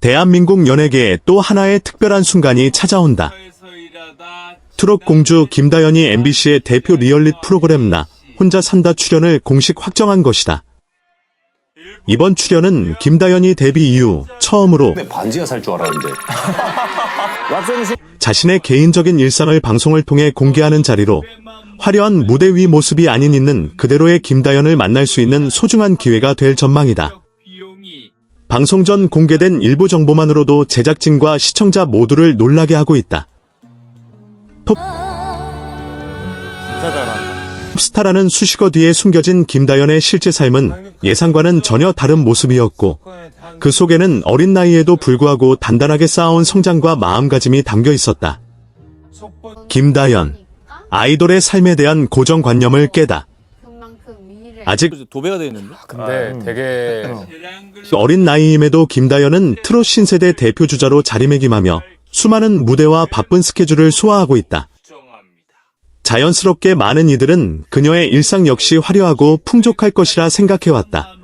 대한민국 연예계에 또 하나의 특별한 순간이 찾아온다. 트롯 공주 김다연이 MBC의 대표 리얼리티 프로그램 나 혼자 산다 출연을 공식 확정한 것이다. 이번 출연은 김다연이 데뷔 이후 처음으로 반지가 살 줄 알았는데. 자신의 개인적인 일상을 방송을 통해 공개하는 자리로 화려한 무대 위 모습이 아닌 있는 그대로의 김다연을 만날 수 있는 소중한 기회가 될 전망이다. 방송 전 공개된 일부 정보만으로도 제작진과 시청자 모두를 놀라게 하고 있다. 톱스타라는 수식어 뒤에 숨겨진 김다연의 실제 삶은 예상과는 전혀 다른 모습이었고 그 속에는 어린 나이에도 불구하고 단단하게 쌓아온 성장과 마음가짐이 담겨 있었다. 김다연 아이돌의 삶에 대한 고정관념을 깨다. 아직 도배가 돼 있는데? 근데 되게 어린 나이임에도 김다연은 트롯 신세대 대표 주자로 자리매김하며 수많은 무대와 바쁜 스케줄을 소화하고 있다. 자연스럽게 많은 이들은 그녀의 일상 역시 화려하고 풍족할 것이라 생각해왔다.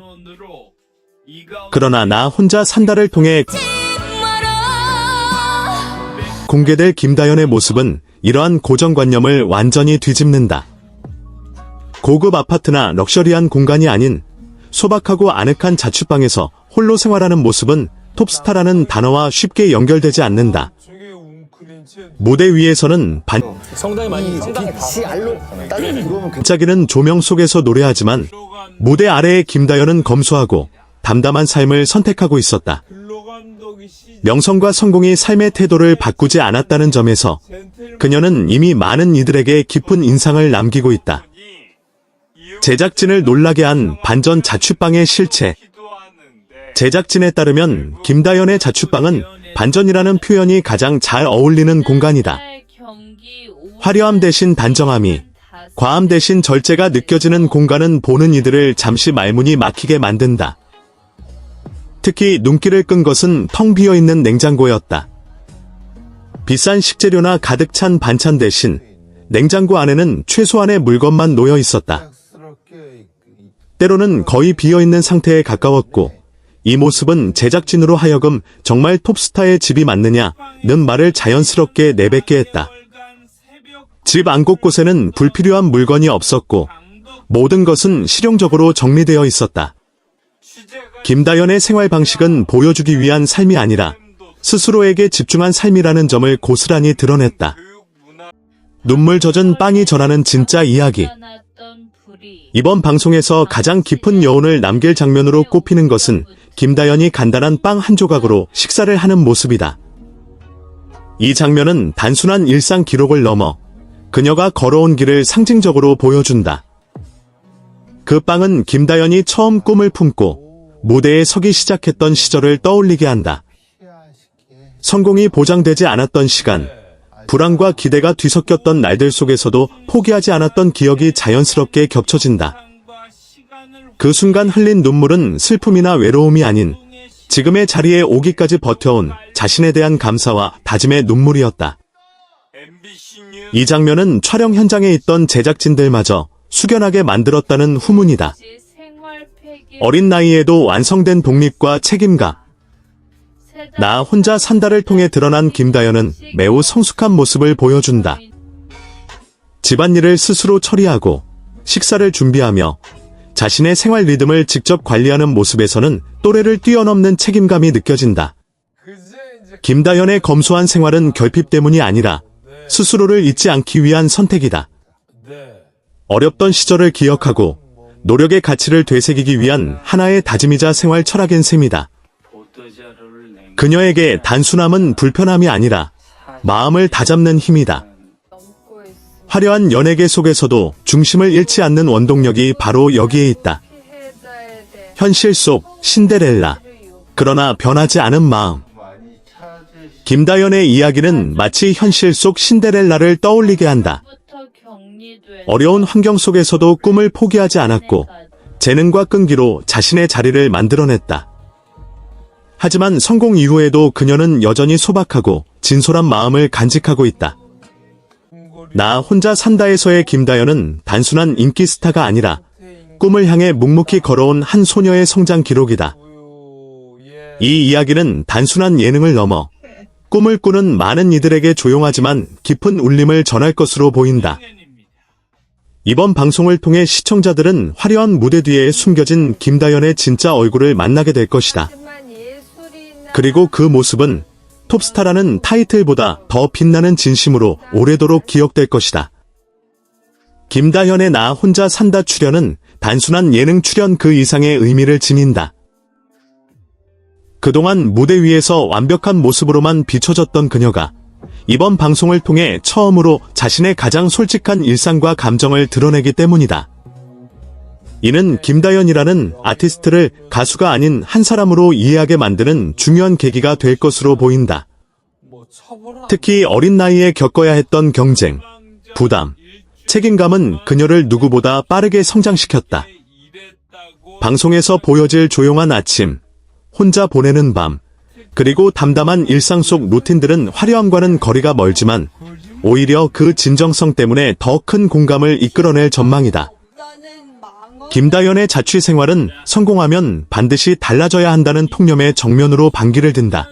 그러나 나 혼자 산다를 통해 공개될 김다연의 모습은 이러한 고정관념을 완전히 뒤집는다. 고급 아파트나 럭셔리한 공간이 아닌 소박하고 아늑한 자취방에서 홀로 생활하는 모습은 톱스타라는 단어와 쉽게 연결되지 않는다. 무대 위에서는 성당이 많이 반짝이는 조명 속에서 노래하지만 무대 아래의 김다연은 검소하고 담담한 삶을 선택하고 있었다. 명성과 성공이 삶의 태도를 바꾸지 않았다는 점에서 그녀는 이미 많은 이들에게 깊은 인상을 남기고 있다. 제작진을 놀라게 한 반전 자취방의 실체. 제작진에 따르면 김다연의 자취방은 반전이라는 표현이 가장 잘 어울리는 공간이다. 화려함 대신 단정함이, 과함 대신 절제가 느껴지는 공간은 보는 이들을 잠시 말문이 막히게 만든다. 특히 눈길을 끈 것은 텅 비어 있는 냉장고였다. 비싼 식재료나 가득 찬 반찬 대신 냉장고 안에는 최소한의 물건만 놓여 있었다. 때로는 거의 비어 있는 상태에 가까웠고 이 모습은 제작진으로 하여금 정말 톱스타의 집이 맞느냐는 말을 자연스럽게 내뱉게 했다. 집 안 곳곳에는 불필요한 물건이 없었고 모든 것은 실용적으로 정리되어 있었다. 김다연의 생활 방식은 보여주기 위한 삶이 아니라 스스로에게 집중한 삶이라는 점을 고스란히 드러냈다. 눈물 젖은 빵이 전하는 진짜 이야기. 이번 방송에서 가장 깊은 여운을 남길 장면으로 꼽히는 것은 김다연이 간단한 빵 한 조각으로 식사를 하는 모습이다. 이 장면은 단순한 일상 기록을 넘어 그녀가 걸어온 길을 상징적으로 보여준다. 그 빵은 김다연이 처음 꿈을 품고 무대에 서기 시작했던 시절을 떠올리게 한다. 성공이 보장되지 않았던 시간, 불안과 기대가 뒤섞였던 날들 속에서도 포기하지 않았던 기억이 자연스럽게 겹쳐진다. 그 순간 흘린 눈물은 슬픔이나 외로움이 아닌 지금의 자리에 오기까지 버텨온 자신에 대한 감사와 다짐의 눈물이었다. 이 장면은 촬영 현장에 있던 제작진들마저 숙연하게 만들었다는 후문이다. 어린 나이에도 완성된 독립과 책임감, 나 혼자 산다를 통해 드러난 김다연은 매우 성숙한 모습을 보여준다. 집안일을 스스로 처리하고 식사를 준비하며 자신의 생활 리듬을 직접 관리하는 모습에서는 또래를 뛰어넘는 책임감이 느껴진다. 김다연의 검소한 생활은 결핍 때문이 아니라 스스로를 잊지 않기 위한 선택이다. 어렵던 시절을 기억하고 노력의 가치를 되새기기 위한 하나의 다짐이자 생활 철학인 셈이다. 그녀에게 단순함은 불편함이 아니라 마음을 다잡는 힘이다. 화려한 연예계 속에서도 중심을 잃지 않는 원동력이 바로 여기에 있다. 현실 속 신데렐라. 그러나 변하지 않은 마음. 김다연의 이야기는 마치 현실 속 신데렐라를 떠올리게 한다. 어려운 환경 속에서도 꿈을 포기하지 않았고 재능과 끈기로 자신의 자리를 만들어냈다. 하지만 성공 이후에도 그녀는 여전히 소박하고 진솔한 마음을 간직하고 있다. 나 혼자 산다에서의 김다연은 단순한 인기 스타가 아니라 꿈을 향해 묵묵히 걸어온 한 소녀의 성장 기록이다. 이 이야기는 단순한 예능을 넘어 꿈을 꾸는 많은 이들에게 조용하지만 깊은 울림을 전할 것으로 보인다. 이번 방송을 통해 시청자들은 화려한 무대 뒤에 숨겨진 김다연의 진짜 얼굴을 만나게 될 것이다. 그리고 그 모습은 톱스타라는 타이틀보다 더 빛나는 진심으로 오래도록 기억될 것이다. 김다현의 나 혼자 산다 출연은 단순한 예능 출연 그 이상의 의미를 지닌다. 그동안 무대 위에서 완벽한 모습으로만 비춰졌던 그녀가 이번 방송을 통해 처음으로 자신의 가장 솔직한 일상과 감정을 드러내기 때문이다. 이는 김다연이라는 아티스트를 가수가 아닌 한 사람으로 이해하게 만드는 중요한 계기가 될 것으로 보인다. 특히 어린 나이에 겪어야 했던 경쟁, 부담, 책임감은 그녀를 누구보다 빠르게 성장시켰다. 방송에서 보여질 조용한 아침, 혼자 보내는 밤, 그리고 담담한 일상 속 루틴들은 화려함과는 거리가 멀지만 오히려 그 진정성 때문에 더 큰 공감을 이끌어낼 전망이다. 김다연의 자취 생활은 성공하면 반드시 달라져야 한다는 통념의 정면으로 반기를 든다.